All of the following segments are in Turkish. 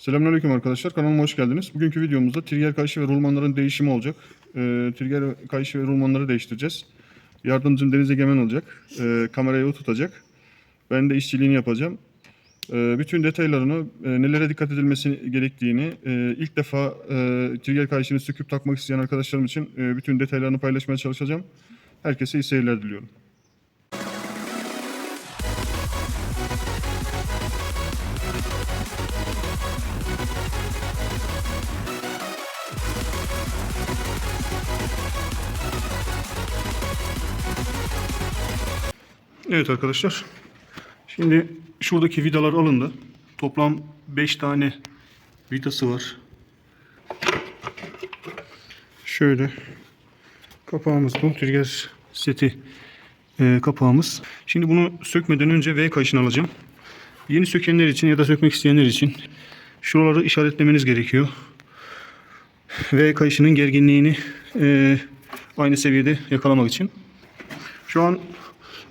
Selamünaleyküm arkadaşlar. Kanalıma hoş geldiniz. Bugünkü videomuzda trigger kayışı ve rulmanların değişimi olacak. Ee, trigger kayışı ve rulmanları değiştireceğiz. Yardımcım Deniz Egemen olacak. Ee, kamerayı o tutacak. Ben de işçiliğini yapacağım. Ee, bütün detaylarını, e, nelere dikkat edilmesi gerektiğini, e, ilk defa e, trigger kayışını söküp takmak isteyen arkadaşlarım için e, bütün detaylarını paylaşmaya çalışacağım. Herkese iyi seyirler diliyorum. Evet arkadaşlar. Şimdi şuradaki vidalar alındı. Toplam 5 tane vidası var. Şöyle kapağımız bu. Trigger seti e, kapağımız. Şimdi bunu sökmeden önce V kayışını alacağım. Yeni sökenler için ya da sökmek isteyenler için şuraları işaretlemeniz gerekiyor. V kayışının gerginliğini e, aynı seviyede yakalamak için. Şu an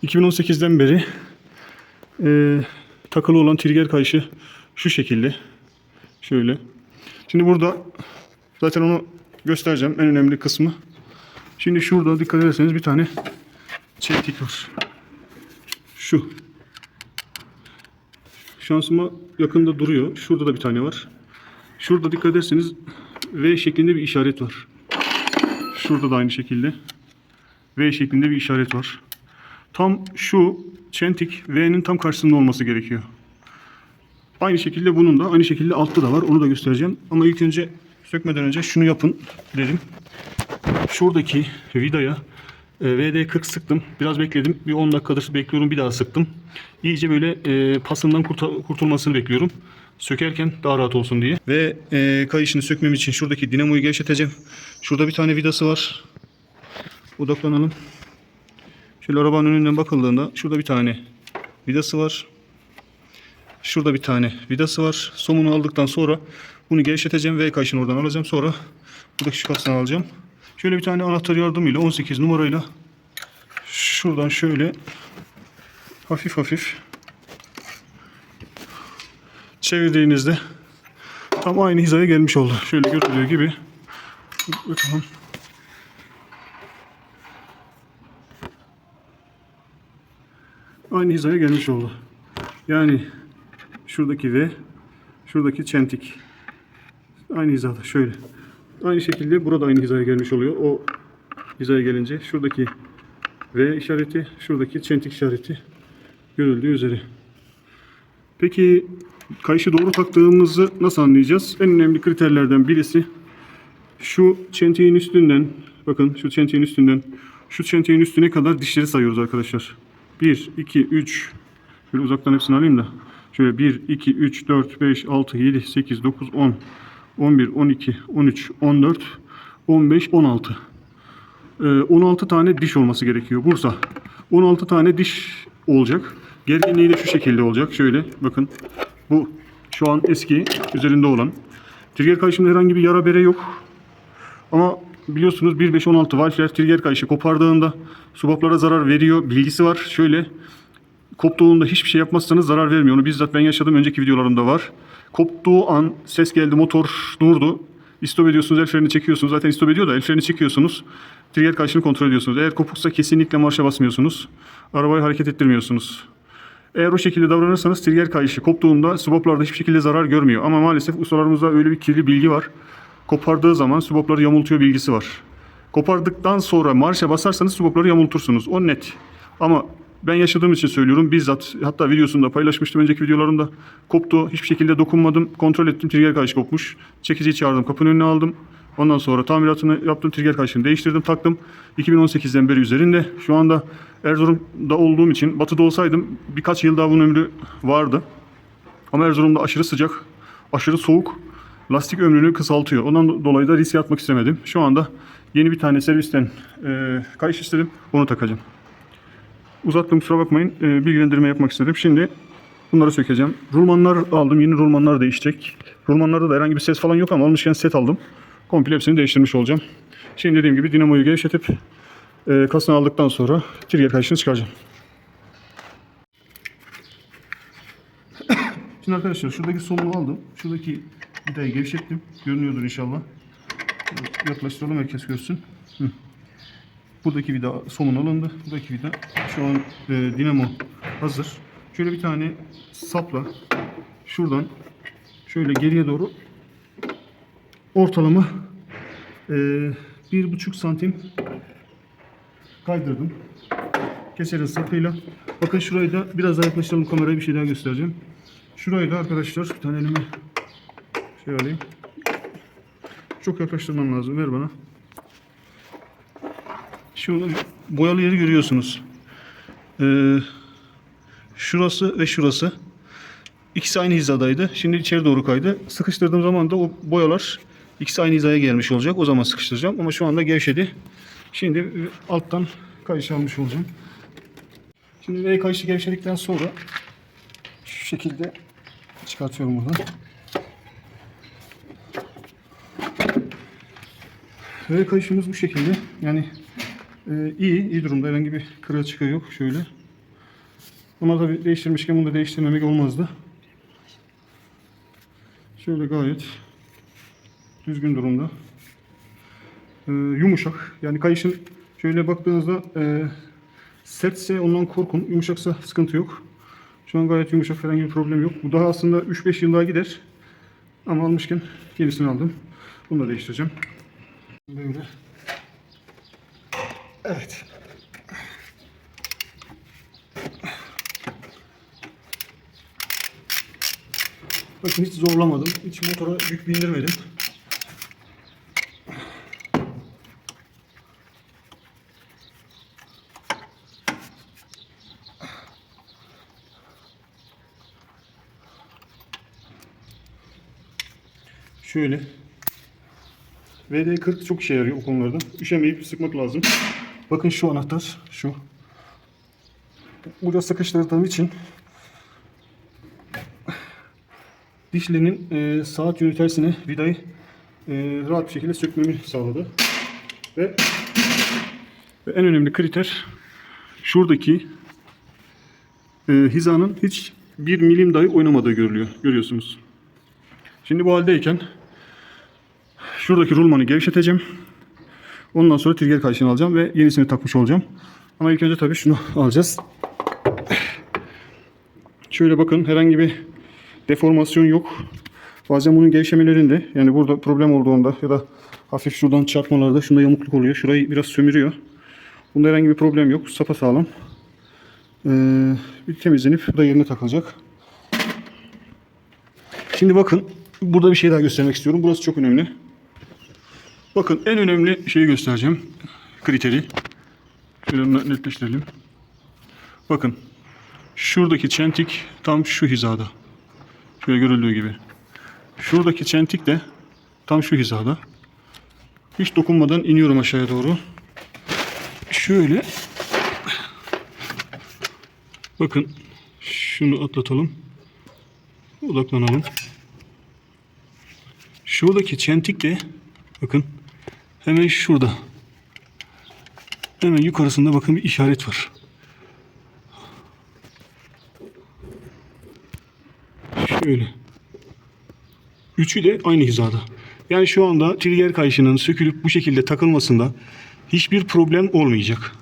2018'den beri e, takılı olan trigger kayışı şu şekilde. Şöyle. Şimdi burada zaten onu göstereceğim. En önemli kısmı. Şimdi şurada dikkat ederseniz bir tane çentik var. Şu. Şansıma yakında duruyor. Şurada da bir tane var. Şurada dikkat ederseniz V şeklinde bir işaret var. Şurada da aynı şekilde V şeklinde bir işaret var. Tam şu çentik V'nin tam karşısında olması gerekiyor. Aynı şekilde bunun da aynı şekilde altta da var. Onu da göstereceğim. Ama ilk önce sökmeden önce şunu yapın dedim. Şuradaki vidaya e, VD40 sıktım. Biraz bekledim. Bir 10 dakikadır bekliyorum. Bir daha sıktım. İyice böyle e, pasından kurtulmasını bekliyorum. Sökerken daha rahat olsun diye. Ve e, kayışını sökmem için şuradaki dinamoyu gevşeteceğim. Şurada bir tane vidası var. Odaklanalım. Şöyle arabanın önünden bakıldığında şurada bir tane vidası var. Şurada bir tane vidası var. Somunu aldıktan sonra bunu gevşeteceğim ve kayışını oradan alacağım. Sonra buradaki şifasını alacağım. Şöyle bir tane anahtar yardımıyla 18 numarayla şuradan şöyle hafif hafif çevirdiğinizde tam aynı hizaya gelmiş oldu. Şöyle görüldüğü gibi bakalım. Aynı hizaya gelmiş oldu. Yani şuradaki V, şuradaki çentik. Aynı hizada şöyle. Aynı şekilde burada aynı hizaya gelmiş oluyor. O hizaya gelince şuradaki V işareti, şuradaki çentik işareti görüldüğü üzere. Peki kayışı doğru taktığımızı nasıl anlayacağız? En önemli kriterlerden birisi şu çentiğin üstünden bakın şu çentiğin üstünden şu çentiğin üstüne kadar dişleri sayıyoruz arkadaşlar. 1, 2, 3 Şöyle uzaktan hepsini alayım da. Şöyle 1, 2, 3, 4, 5, 6, 7, 8, 9, 10, 11, 12, 13, 14, 15, 16. Ee, 16 tane diş olması gerekiyor. Bursa. 16 tane diş olacak. Gerginliği de şu şekilde olacak. Şöyle bakın. Bu şu an eski üzerinde olan. Trigger kayışımda herhangi bir yara bere yok. Ama biliyorsunuz 1.5-16 valfler trigger kayışı kopardığında subaplara zarar veriyor bilgisi var. Şöyle koptuğunda hiçbir şey yapmazsanız zarar vermiyor. Onu bizzat ben yaşadım. Önceki videolarımda var. Koptuğu an ses geldi, motor durdu. İstop ediyorsunuz, el freni çekiyorsunuz. Zaten istop ediyor da el freni çekiyorsunuz. Trigger kayışını kontrol ediyorsunuz. Eğer kopuksa kesinlikle marşa basmıyorsunuz. Arabayı hareket ettirmiyorsunuz. Eğer o şekilde davranırsanız trigger kayışı koptuğunda subaplarda hiçbir şekilde zarar görmüyor. Ama maalesef ustalarımızda öyle bir kirli bilgi var. Kopardığı zaman subapları yamultuyor bilgisi var. Kopardıktan sonra marşa basarsanız subapları yamultursunuz. O net. Ama ben yaşadığım için söylüyorum. Bizzat hatta videosunda paylaşmıştım önceki videolarımda. Koptu. Hiçbir şekilde dokunmadım. Kontrol ettim. Trigger kayışı kopmuş. Çekiciyi çağırdım. Kapının önüne aldım. Ondan sonra tamiratını yaptım. Trigger kayışını değiştirdim. Taktım. 2018'den beri üzerinde. Şu anda Erzurum'da olduğum için Batı'da olsaydım birkaç yıl daha bunun ömrü vardı. Ama Erzurum'da aşırı sıcak, aşırı soğuk. Lastik ömrünü kısaltıyor. Ondan dolayı da riske atmak istemedim. Şu anda yeni bir tane servisten e, kayış istedim. Onu takacağım. Uzattım kusura bakmayın. E, bilgilendirme yapmak istedim. Şimdi bunları sökeceğim. Rulmanlar aldım. Yeni rulmanlar değişecek. Rulmanlarda da herhangi bir ses falan yok ama almışken set aldım. Komple hepsini değiştirmiş olacağım. Şimdi dediğim gibi dinamoyu gevşetip e, kasını aldıktan sonra trigger kayışını çıkaracağım. Şimdi arkadaşlar şuradaki somunu aldım. Şuradaki vidayı gevşettim. Görünüyordur inşallah. Yaklaştıralım herkes görsün. Hı. Buradaki vida somun alındı. Buradaki vida şu an e, dinamo hazır. Şöyle bir tane sapla şuradan şöyle geriye doğru ortalama e, bir buçuk santim kaydırdım. Keserin sapıyla. Bakın şurayı da biraz daha yaklaştıralım kameraya bir şey daha göstereceğim. Şurayı da arkadaşlar bir tane elime şey alayım. Çok yaklaştırmam lazım. Ver bana. Şu boyalı yeri görüyorsunuz. Ee, şurası ve şurası. İkisi aynı hizadaydı. Şimdi içeri doğru kaydı. Sıkıştırdığım zaman da o boyalar ikisi aynı hizaya gelmiş olacak. O zaman sıkıştıracağım. Ama şu anda gevşedi. Şimdi alttan kayış almış olacağım. Şimdi V kayışı gevşedikten sonra şu şekilde çıkartıyorum buradan. V kayışımız bu şekilde. Yani e, iyi, iyi durumda. Herhangi bir kırığı çıkığı yok. Şöyle. Ama tabii değiştirmişken bunu da değiştirmemek olmazdı. Şöyle gayet düzgün durumda. Ee, yumuşak. Yani kayışın şöyle baktığınızda e, sertse ondan korkun. Yumuşaksa sıkıntı yok. Şu an gayet yumuşak. Herhangi bir problem yok. Bu daha aslında 3-5 yıl daha gider. Ama almışken yenisini aldım. Bunu da değiştireceğim. Böyle. Evet. Bakın hiç zorlamadım. Hiç motora yük bindirmedim. Şöyle. VD40 çok işe yarıyor o konularda. Üşemeyip sıkmak lazım. Bakın şu anahtar. Şu. Burada sıkıştırdığım için dişlerinin e, saat yönü tersine vidayı e, rahat bir şekilde sökmemi sağladı. Ve, ve en önemli kriter şuradaki e, hizanın hiç bir milim dahi oynamadığı görülüyor. Görüyorsunuz. Şimdi bu haldeyken şuradaki rulmanı gevşeteceğim. Ondan sonra trigger kayışını alacağım ve yenisini takmış olacağım. Ama ilk önce tabii şunu alacağız. Şöyle bakın herhangi bir deformasyon yok. Bazen bunun gevşemelerinde yani burada problem olduğunda ya da hafif şuradan çarpmalarda şunda yamukluk oluyor. Şurayı biraz sömürüyor. Bunda herhangi bir problem yok. Sapa sağlam. Ee, bir temizlenip bu da yerine takılacak. Şimdi bakın burada bir şey daha göstermek istiyorum. Burası çok önemli. Bakın en önemli şeyi göstereceğim. Kriteri. Şöyle netleştirelim. Bakın. Şuradaki çentik tam şu hizada. Şöyle görüldüğü gibi. Şuradaki çentik de tam şu hizada. Hiç dokunmadan iniyorum aşağıya doğru. Şöyle. Bakın. Şunu atlatalım. Odaklanalım. Şuradaki çentik de bakın hemen şurada. Hemen yukarısında bakın bir işaret var. Şöyle. Üçü de aynı hizada. Yani şu anda trigger kayışının sökülüp bu şekilde takılmasında hiçbir problem olmayacak.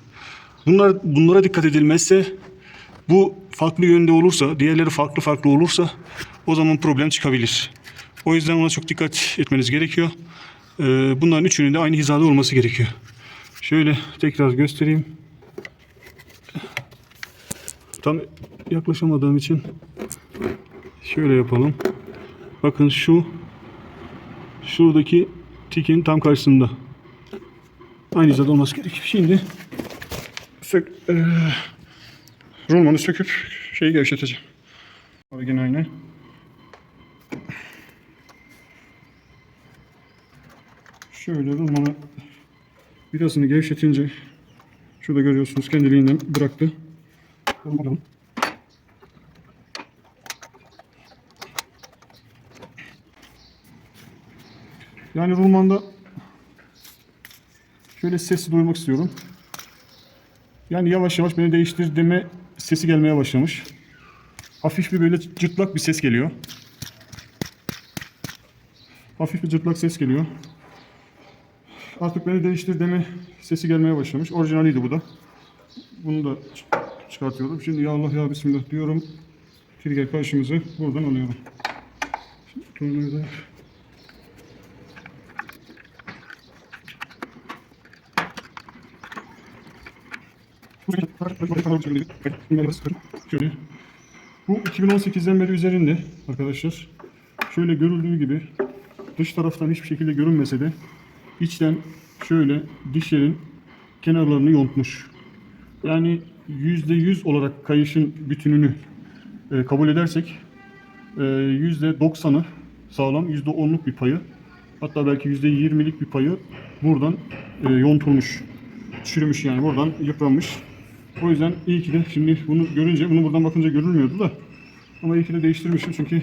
Bunlar bunlara dikkat edilmezse bu farklı yönde olursa, diğerleri farklı farklı olursa o zaman problem çıkabilir. O yüzden ona çok dikkat etmeniz gerekiyor. Ee, bunların üçünün de aynı hizada olması gerekiyor. Şöyle tekrar göstereyim. Tam yaklaşamadığım için şöyle yapalım. Bakın şu şuradaki tikin tam karşısında. Aynı hizada olması gerekiyor. Şimdi sök, eee rulmanı söküp şeyi gevşeteceğim. Abi yine aynı. Şöyle rulmanı birazını gevşetince şurada görüyorsunuz kendiliğinden bıraktı. Bakalım. Yani rulmanda şöyle sesi duymak istiyorum. Yani yavaş yavaş beni değiştir deme sesi gelmeye başlamış. hafif bir böyle cırtlak bir ses geliyor. Hafif bir cırtlak ses geliyor. Artık beni değiştir deme sesi gelmeye başlamış. Orijinaliydi bu da. Bunu da çıkartıyorum. Şimdi ya Allah ya Bismillah diyorum. Trigger karşımızı buradan alıyorum. Şimdi tornavida Şöyle. Bu 2018'den beri üzerinde arkadaşlar. Şöyle görüldüğü gibi dış taraftan hiçbir şekilde görünmese de içten şöyle dişlerin kenarlarını yontmuş. Yani %100 olarak kayışın bütününü e, kabul edersek e, %90'ı sağlam, %10'luk bir payı hatta belki %20'lik bir payı buradan e, yontulmuş. Çürümüş yani buradan yıpranmış. O yüzden iyi ki de şimdi bunu görünce, bunu buradan bakınca görülmüyordu da ama iyi ki de değiştirmişim çünkü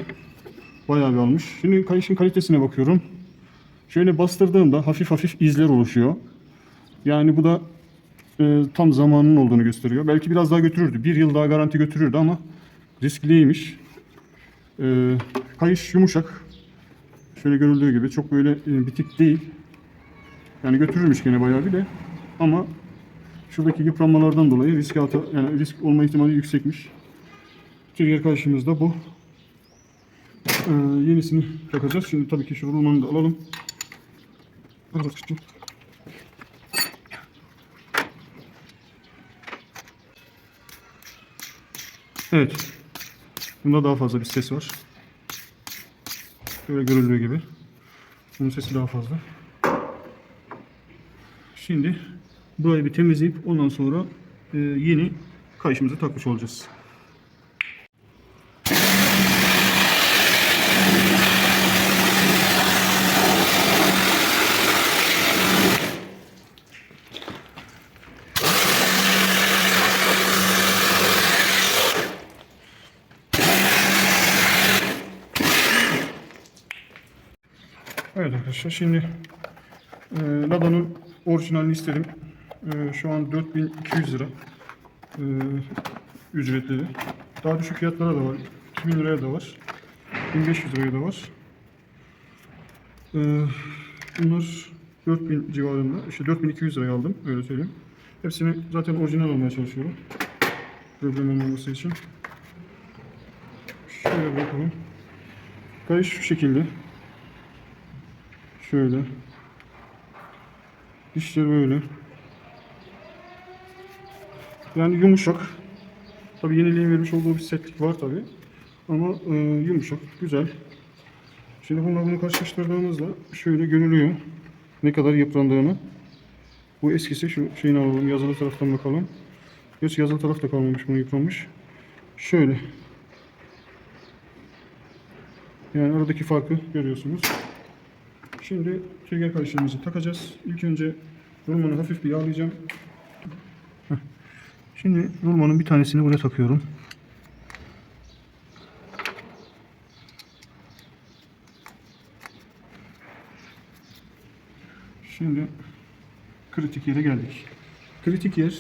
bayağı bir almış. Şimdi kayışın kalitesine bakıyorum. Şöyle bastırdığımda hafif hafif izler oluşuyor. Yani bu da e, tam zamanının olduğunu gösteriyor. Belki biraz daha götürürdü. Bir yıl daha garanti götürürdü ama riskliymiş. E, kayış yumuşak. Şöyle görüldüğü gibi çok böyle e, bitik değil. Yani götürürmüş gene bayağı bir de. Ama şuradaki yıpranmalardan dolayı risk altı, yani risk olma ihtimali yüksekmiş. Trigger karşımızda bu. Ee, yenisini takacağız. Şimdi tabii ki şu rulmanı da alalım. Evet. Bunda daha fazla bir ses var. Böyle görüldüğü gibi. Bunun sesi daha fazla. Şimdi burayı bir temizleyip ondan sonra e, yeni kayışımızı takmış olacağız. Evet arkadaşlar şimdi e, Lada'nın orijinalini istedim. E, şu an 4200 lira e, ücretleri. Daha düşük fiyatlara da var. 2000 liraya da var. 1500 liraya da var. E, bunlar 4000 civarında. İşte 4200 liraya aldım. Öyle söyleyeyim. Hepsini zaten orijinal almaya çalışıyorum. Problem olmaması için. Şöyle bakalım. Kayış şu şekilde. Şöyle. Dişleri böyle. Yani yumuşak. Tabi yeniliğin vermiş olduğu bir setlik var tabi. Ama e, yumuşak, güzel. Şimdi bununla bunu karşılaştırdığımızda şöyle görülüyor. Ne kadar yıprandığını. Bu eskisi şu şeyini alalım. Yazılı taraftan bakalım. Gerçi yazılı taraf da kalmamış. Bunu yıpranmış. Şöyle. Yani aradaki farkı görüyorsunuz. Şimdi trigger karışımımızı takacağız. İlk önce rulmanı hafif bir yağlayacağım. Şimdi rulmanın bir tanesini buraya takıyorum. Şimdi kritik yere geldik. Kritik yer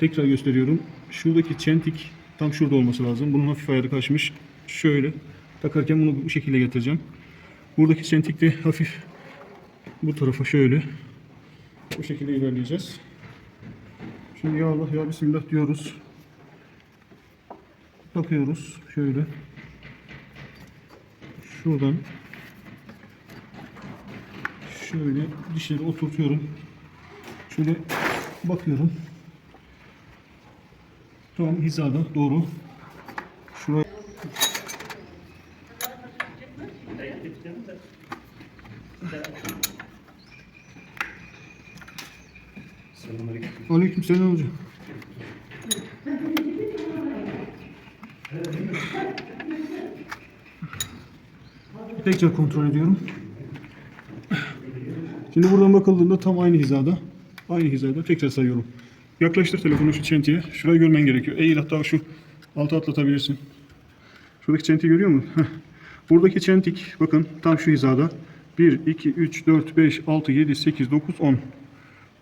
tekrar gösteriyorum. Şuradaki çentik tam şurada olması lazım. Bunun hafif ayarı kaçmış. Şöyle takarken bunu bu şekilde getireceğim. Buradaki çentik de hafif bu tarafa şöyle bu şekilde ilerleyeceğiz. Şimdi ya Allah ya Bismillah diyoruz. Takıyoruz şöyle. Şuradan şöyle dişleri oturtuyorum. Şöyle bakıyorum. Tam hizada doğru. Şuraya Selam hocam. Tekrar kontrol ediyorum. Şimdi buradan bakıldığında tam aynı hizada. Aynı hizada tekrar sayıyorum. Yaklaştır telefonu şu çentiye. Şurayı görmen gerekiyor. Eğil hatta şu altı atlatabilirsin. Şuradaki çentiyi görüyor musun? Heh. Buradaki çentik bakın tam şu hizada. 1, 2, 3, 4, 5, 6, 7, 8, 9, 10.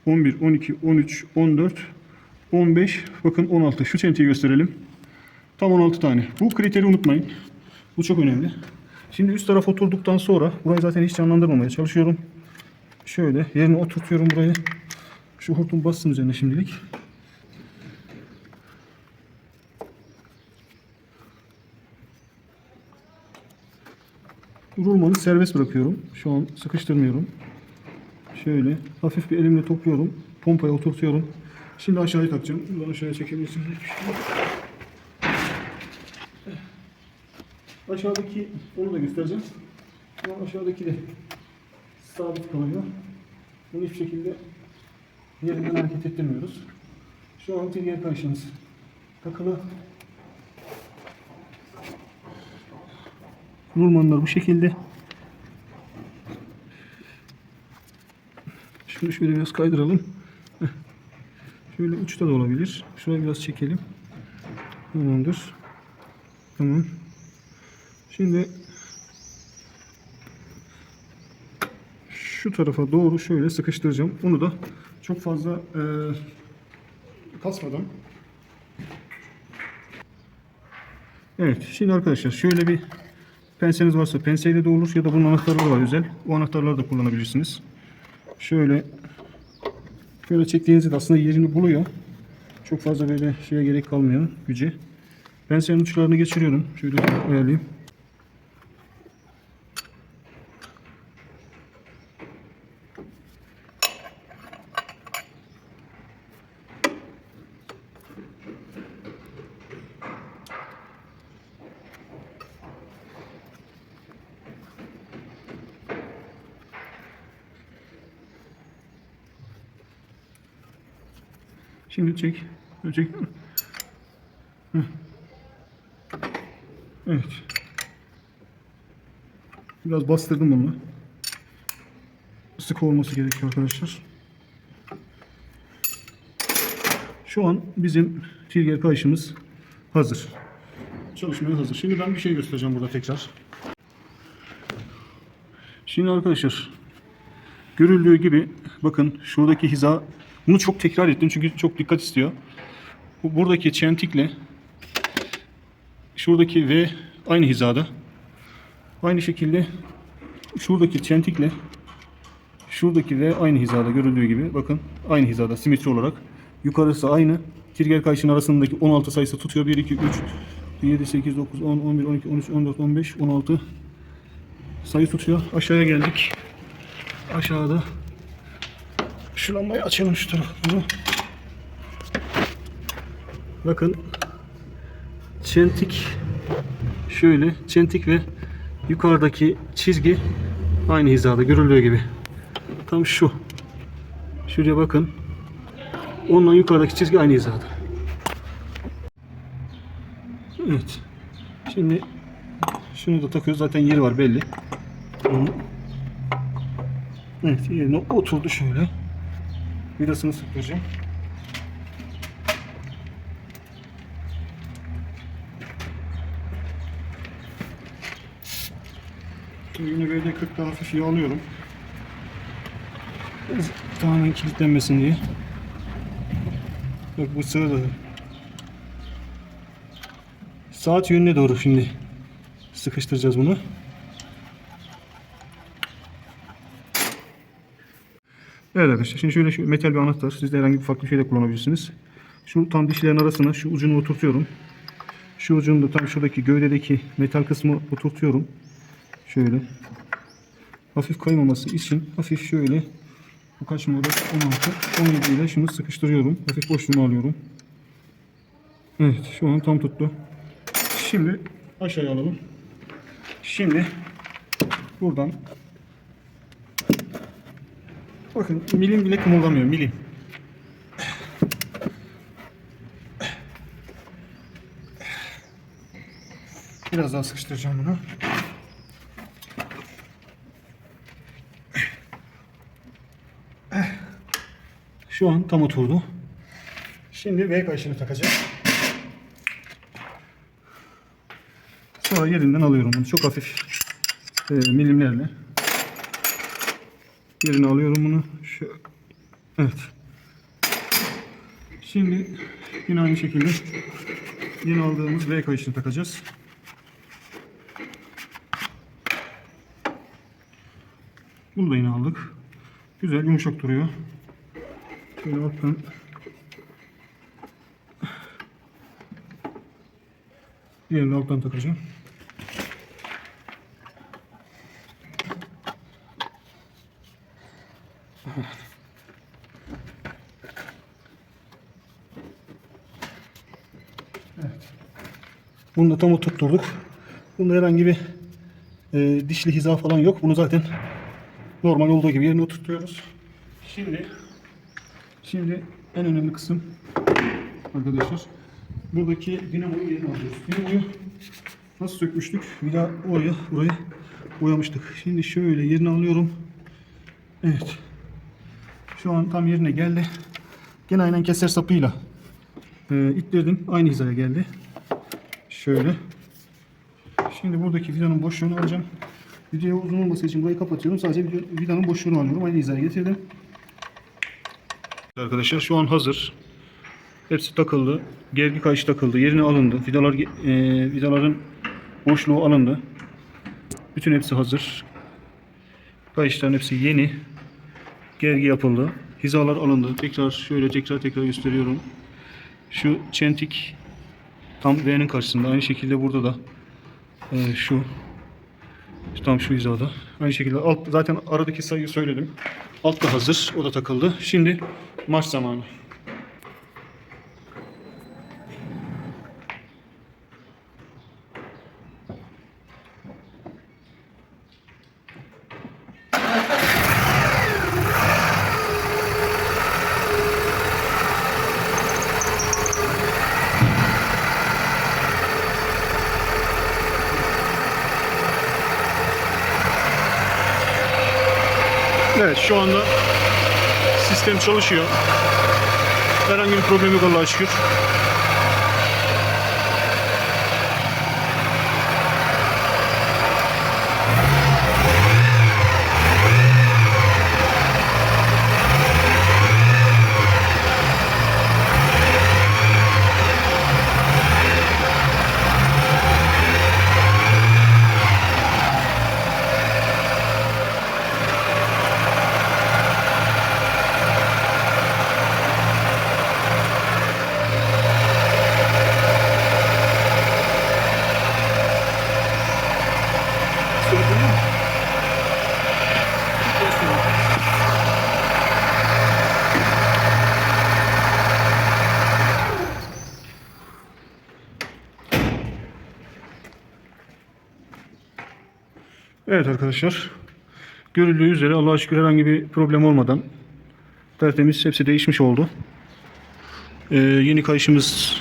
11, 12, 13, 14, 15, bakın 16. Şu çentiyi gösterelim. Tam 16 tane. Bu kriteri unutmayın. Bu çok önemli. Şimdi üst taraf oturduktan sonra burayı zaten hiç canlandırmamaya çalışıyorum. Şöyle yerine oturtuyorum burayı. Şu hortum bassın üzerine şimdilik. Rulmanı serbest bırakıyorum. Şu an sıkıştırmıyorum. Şöyle hafif bir elimle topluyorum. Pompaya oturtuyorum. Şimdi aşağıya takacağım. Buradan aşağıya çekebilirsiniz. Aşağıdaki onu da göstereceğim. Ama aşağıdaki de sabit kalıyor. Bunu hiçbir şekilde yerinden hareket ettirmiyoruz. Şu an trigger karşımız takılı. Nurmanlar bu şekilde. Şunu şöyle biraz kaydıralım. Şöyle uçta da olabilir. Şurayı biraz çekelim. Tamamdır. Tamam. Şimdi şu tarafa doğru şöyle sıkıştıracağım. Onu da çok fazla e, kasmadan. Evet. Şimdi arkadaşlar şöyle bir penseniz varsa penseyle de olur ya da bunun anahtarları var özel. O anahtarları da kullanabilirsiniz. Şöyle şöyle çektiğinizde aslında yerini buluyor. Çok fazla böyle şeye gerek kalmıyor güce. Pensenin uçlarını geçiriyorum. Şöyle ayarlayayım. Şimdi çek. Çek. Evet. Biraz bastırdım bunu. Sık olması gerekiyor arkadaşlar. Şu an bizim trigger kayışımız hazır. Çalışmaya hazır. Şimdi ben bir şey göstereceğim burada tekrar. Şimdi arkadaşlar görüldüğü gibi bakın şuradaki hiza bunu çok tekrar ettim çünkü çok dikkat istiyor. Bu buradaki çentikle şuradaki V aynı hizada. Aynı şekilde şuradaki çentikle şuradaki V aynı hizada görüldüğü gibi bakın aynı hizada simetri olarak. Yukarısı aynı. Trigger kayışın arasındaki 16 sayısı tutuyor. 1 2 3 7 8 9 10 11 12 13 14 15 16 sayı tutuyor. Aşağıya geldik. Aşağıda şu lambayı açalım şu tarafı. Bakın çentik şöyle çentik ve yukarıdaki çizgi aynı hizada görüldüğü gibi. Tam şu. Şuraya bakın. Onunla yukarıdaki çizgi aynı hizada. Evet. Şimdi şunu da takıyoruz. Zaten yeri var belli. Evet yerine oturdu şöyle. Vidasını sıkacağım. Şimdi yine böyle 40'ta hafif yağlıyorum. Tamamen kilitlenmesin diye. Bak bu sıra da saat yönüne doğru şimdi sıkıştıracağız bunu. Evet arkadaşlar şimdi şöyle şu metal bir anahtar. Siz de herhangi bir farklı bir şey de kullanabilirsiniz. Şu tam dişlerin arasına şu ucunu oturtuyorum. Şu ucunu da tam şuradaki gövdedeki metal kısmı oturtuyorum. Şöyle. Hafif kaymaması için hafif şöyle bu kaç model 16 17 ile şunu sıkıştırıyorum. Hafif boşluğunu alıyorum. Evet şu an tam tuttu. Şimdi aşağıya alalım. Şimdi buradan bakın milim bile kımıldamıyor milim. Biraz daha sıkıştıracağım bunu. Şu an tam oturdu. Şimdi V kayışını takacağım. Sonra yerinden alıyorum bunu. Çok hafif e, milimlerle. Yerine alıyorum bunu. Şu, evet. Şimdi yine aynı şekilde yeni aldığımız V kayışını takacağız. Bunu da yine aldık. Güzel yumuşak duruyor. Şöyle alttan Diğerini alttan takacağım. Bunu da tam oturtturduk. Bunda herhangi bir e, dişli hiza falan yok. Bunu zaten normal olduğu gibi yerine oturtuyoruz. Şimdi şimdi en önemli kısım arkadaşlar buradaki dinamoyu yerine alıyoruz. Dinamoyu nasıl sökmüştük? Daha oraya burayı boyamıştık. Şimdi şöyle yerine alıyorum. Evet. Şu an tam yerine geldi. Gene aynen keser sapıyla e, ittirdim. Aynı hizaya geldi. Şöyle. Şimdi buradaki vidanın boşluğunu alacağım. Video uzun olması için burayı kapatıyorum. Sadece vidanın boşluğunu alıyorum. Aynı hizaya getirdim. Arkadaşlar şu an hazır. Hepsi takıldı. Gergi kayış takıldı. Yerine alındı. Vidalar, e, vidaların boşluğu alındı. Bütün hepsi hazır. Kayışların hepsi yeni. Gergi yapıldı. Hizalar alındı. Tekrar şöyle tekrar tekrar gösteriyorum. Şu çentik tam V'nin karşısında. Aynı şekilde burada da e, şu tam şu hizada. Aynı şekilde alt zaten aradaki sayıyı söyledim. Alt da hazır. O da takıldı. Şimdi marş zamanı. Evet şu anda sistem çalışıyor. Herhangi bir problem yok Allah'a şükür. Evet arkadaşlar. Görüldüğü üzere Allah'a şükür herhangi bir problem olmadan tertemiz hepsi değişmiş oldu. Ee, yeni kayışımız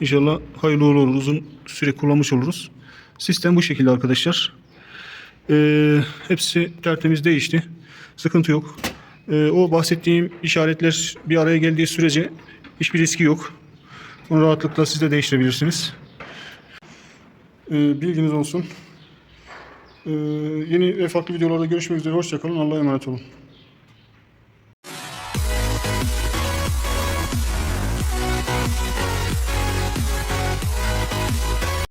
inşallah hayırlı olur. Uzun süre kullanmış oluruz. Sistem bu şekilde arkadaşlar. Ee, hepsi tertemiz değişti. Sıkıntı yok. Ee, o bahsettiğim işaretler bir araya geldiği sürece hiçbir riski yok. Onu rahatlıkla siz de değiştirebilirsiniz. Ee, bilginiz olsun. Ee, yeni ve farklı videolarda görüşmek üzere. Hoşçakalın. Allah'a emanet olun.